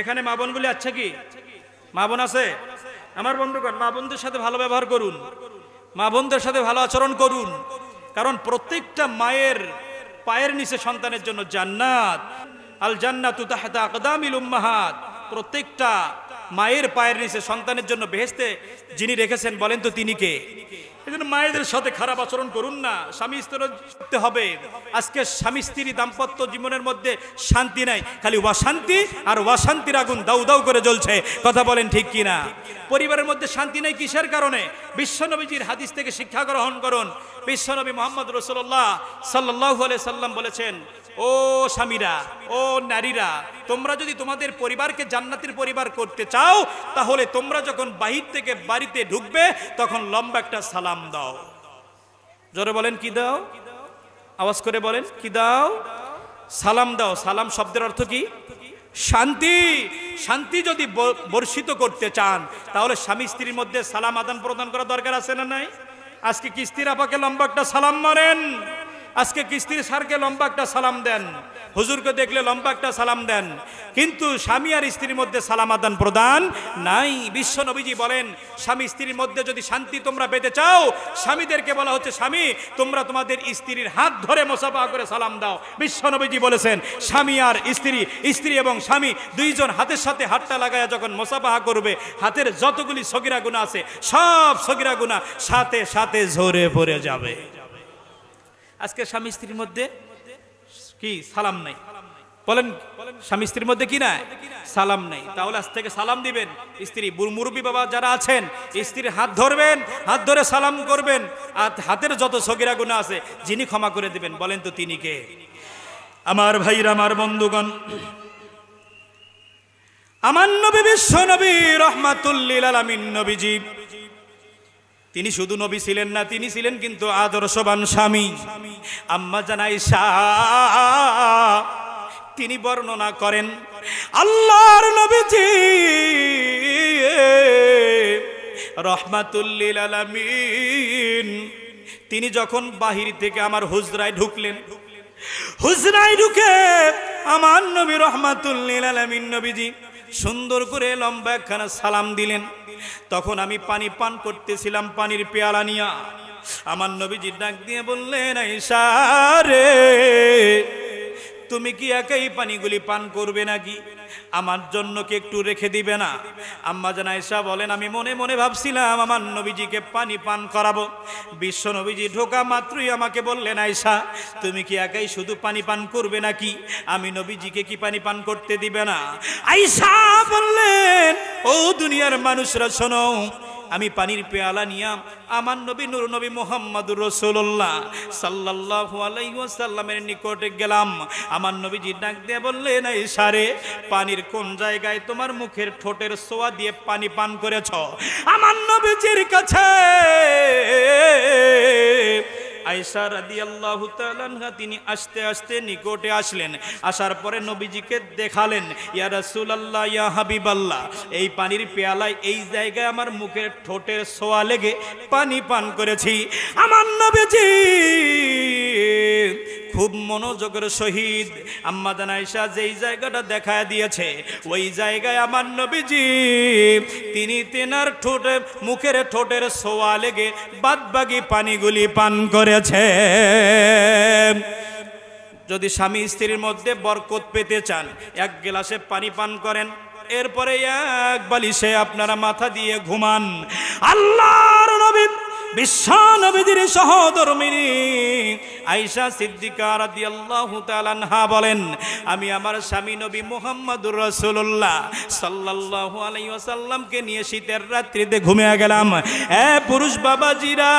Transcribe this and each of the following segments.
এখানে মা বোনগুলি আছে কি? মা বোন আছে? আমার বন্ধুগণ, মা বোনদের সাথে ভালো ব্যবহার করুন। মা বোনদের সাথে ভালো আচরণ করুন। কারণ প্রত্যেকটা মায়ের পায়ের নিচে সন্তানের জন্য জান্নাত। আল জান্নাতু তাহতা আকদামিল উম্মাহাত। প্রত্যেকটা মায়ের পায়ের নিচে সন্তানের জন্য বেহেস্তে যিনি রেখেছেন বলেন তো তিনি কে? এই মায়েদের সাথে খারাপ আচরণ করুন না। স্বামী স্ত্রী হবে। আজকে স্বামী স্ত্রী দাম্পত্য জীবনের মধ্যে শান্তি নাই। খালি অশান্তি আর অশান্তির আগুন দাউ দাউ করে জ্বলছে। কথা বলেন ঠিক কি না পরিবারের মধ্যে শান্তি নেই কিসের কারণে? বিশ্বনবীজির হাদিস থেকে শিক্ষা গ্রহণ করুন। বিশ্বনবী মোহাম্মদ রসুল্লাহ সাল্লাহ সাল্লাম বলেছেন ও স্বামীরা, ও নারীরা, তোমরা যদি তোমাদের পরিবারকে জান্নাতের পরিবার করতে চাও, তাহলে তোমরা যখন বাহির থেকে বাড়িতে ঢুকবে, তখন লম্বা একটা সালাম দাও। জোরে বলেন, কি দাও? আওয়াজ করে বলেন, কি দাও? সালাম দাও। সালাম শব্দের অর্থ কি? শান্তি। শান্তি যদি বর্ষিত করতে চান, তাহলে স্বামী স্ত্রীর মধ্যে সালাম আদান প্রদান করা দরকার আছে না নাই? আজকে কিস্তির আপাকে লম্বা একটা সালাম মারেন? আজকে কিস্তির স্যারকে লম্বা একটা সালাম দেন। হুজুরকে দেখলে লম্বা একটা সালাম দেন। কিন্তু স্বামী আর স্ত্রীর মধ্যে সালাম আদান প্রদান নাই। বিশ্ব নবীজি বলেন, স্বামী স্ত্রীর মধ্যে যদি শান্তি তোমরা পেতে চাও, স্বামীদেরকে বলা হচ্ছে, স্বামী, তোমরা তোমাদের স্ত্রীর হাত ধরে মোসাফা করে সালাম দাও। বিশ্ব নবীজি বলেছেন, স্বামী আর স্ত্রী স্ত্রী এবং স্বামী দুইজন হাতের সাথে হাতটা লাগায়া যখন মোসাফাহা করবে, হাতের যতগুলি সগিরা গুণা আছে, সব সগিরা গুণা সাথে সাথে ঝরে পড়ে যাবে। আজকে স্বামী স্ত্রীর মধ্যে কি সালাম নাই? বলেন, স্বামী স্ত্রীর মধ্যে কি নাই? সালাম নাই। তাহলে আজ থেকে সালাম দিবেন। স্ত্রী মুরব্বী বাবা যারা আছেন, স্ত্রীর হাত ধরবেন, হাত ধরে সালাম করবেন, আর হাতের যত সগিরা গুণা আছে, যিনি ক্ষমা করে দিবেন। বলেন তো তিনি কে? আমার ভাইরা, আমার বন্ধুগণ, আমার নবী বিশ্ব নবী, রহমাতুল্লিল আলামিন নবীজি তিনি শুধু নবী ছিলেন না, তিনি ছিলেন কিন্তু আদর্শবান স্বামী। আম্মা জানাই তিনি বর্ণনা করেন, আল্লাহর নবীজি রহমাতুল্লিল আলামিন, তিনি যখন বাহির থেকে আমার হুজরায় ঢুকলেন, হুজরায় ঢুকে আমার নবী রহমাতুল্লিল আলামিন নবীজি সুন্দর করে লম্বা একখানা সালাম দিলেন। তখন আমি পানি পান করতেছিলাম, পানির পেয়ালা নিয়া। আমার নবীজি ডাক দিয়ে বললেন রে, তুমি কি একই পানিগুলি পান করবে নাকি? আমার জন্য কি একটু রেখে দিবে না। আম্মা জানা এসা বলেন, আমি মনে মনে ভাবছিলাম আমার নবীজিকে পানি পান করাবো। বিশ্ব নবীজি ঢোকা মাত্রই আমাকে বললেন আয়সা তুমি কি একাই শুধু পানি পান করবে নাকি? আমি নবীজিকে কি পানি পান করতে দিবে না? আইসা বললেন, ও দুনিয়ার মানুষরা, শোনো আমি পানির পেয়ালা নিয়াম আমার নবী নুর নবী মোহাম্মদুর রসুল্লাহ সাল্লাহ আলাইসাল্লামের নিকটে গেলাম। আমার নবীজি ডাক দিয়ে বললেন, এই সারে, পানির কোন জায়গায় তোমার মুখের ঠোঁটের সোয়া দিয়ে পানি পান করেছ? আমার নবীজির কাছে আয়সা রাদিয়াল্লাহু তাআলা তিনি আস্তে আস্তে নিকটে আসলেন। আসার পরে নবীজিকে দেখালেন, ইয়া রাসূলুল্লাহ, ইয়া হাবিবাল্লাহ, এই পানির পেয়ালায় এই জায়গায় আমার মুখের ঠোঁটের সোয়া লেগে পানি পান করেছি। আমার নবীজি খুব মনোযোগের সহিত আম্মা জানাইশা যেই জায়গাটা দেখায় দিয়েছে, ওই জায়গায় আমার নবীজি, তিনি তেনার ঠোঁটে, মুখের ঠোঁটের সোয়া লেগে বাদবাকি পানিগুলি পান করেছে। যদি স্বামী স্ত্রীর মধ্যে বরকত পেতে চান, এক গ্লাসে পানি পান করেন, এরপরে এক বালিশে আপনারা মাথা দিয়ে ঘুমান। আল্লাহর নবী, বিশ্ব নবীদের সহধর্মিনী আয়েশা সিদ্দিকা রাদিয়াল্লাহু তাআলা আনহা বলেন, আমি আমার স্বামী নবী মোহাম্মদুর রাসূলুল্লাহ সাল্লাল্লাহু আলাইসাল্লামকে নিয়ে শীতের রাত্রিতে ঘুমিয়ে গেলাম। এ পুরুষ বাবাজিরা,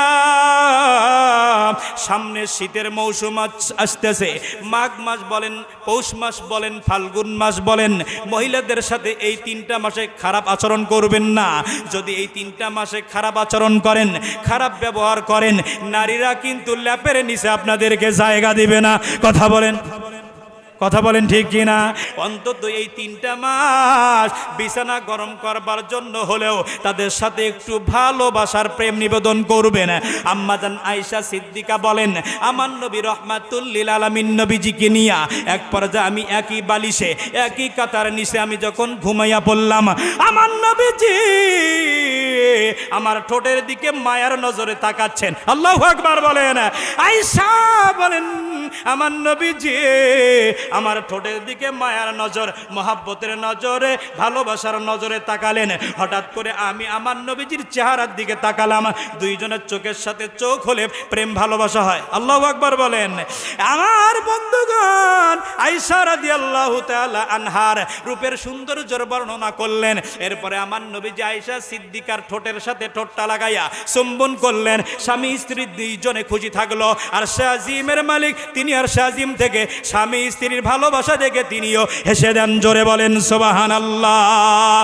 সামনে শীতের মৌসুম আস- আসতেছে। মাঘ মাস বলেন, পৌষ মাস বলেন, ফাল্গুন মাস বলেন, মহিলাদের সাথে এই তিনটা মাসে খারাপ আচরণ করবেন না। যদি এই তিনটা মাসে খারাপ আচরণ করেন, খারাপ ব্যবহার করেন, নারীরা কিন্তু ল্যাপের নিচে আপনাদেরকে জায়গা দিবে না। কথা বলেন। কথা বলেন ঠিক কিনা? অন্তত এই তিনটা মাস বিছানা গরম করবার জন্য হলেও তাদের সাথে একটু ভালোবাসার প্রেম নিবেদন করবেন আম্মাজান আয়েশা সিদ্দিকা বলেন, আমার নবী রহমাতুল্লিল আলমিন নবীজিকে নিয়া এক পর্যায়ে আমি একই বালিশে, একই কাতার নিচে আমি যখন ঘুমাইয়া পড়লাম, আমার নবীজি আমার ঠোঁটের দিকে মায়ার নজরে তাকাচ্ছেন। আল্লাহ আকবার বলেন, আয়েশা বলেন, আমার নবীজি, আমার ঠোঁটের দিকে মায়ার নজর, মহাব্বতের নজরে, ভালোবাসার নজরে তাকালেন। হঠাৎ করে আমি আমার নবীজির চেহারার দিকে তাকালাম। দুইজনের চোখের সাথে চোখ হলে প্রেম ভালোবাসা হয়। আল্লাহ আকবার বলেন, আমার বন্ধুগণ আইসা আল্লাহ আনহার রূপের বর্ণনা করলেন। এরপরে আমার নবীজি আইসা সিদ্দিকার ঠোঁটের সাথে ঠোঁটটা লাগাইয়া চুম্বন করলেন। স্বামী, স্ত্রী দুইজনে খুশি থাকল। আর শাজিমের মালিক, তিনি আর শাজিম থেকে স্বামী, স্ত্রীর ভালোবাসা দেখে তিনিও হেসে দেন, জোরে বলেন সোবাহান আল্লাহ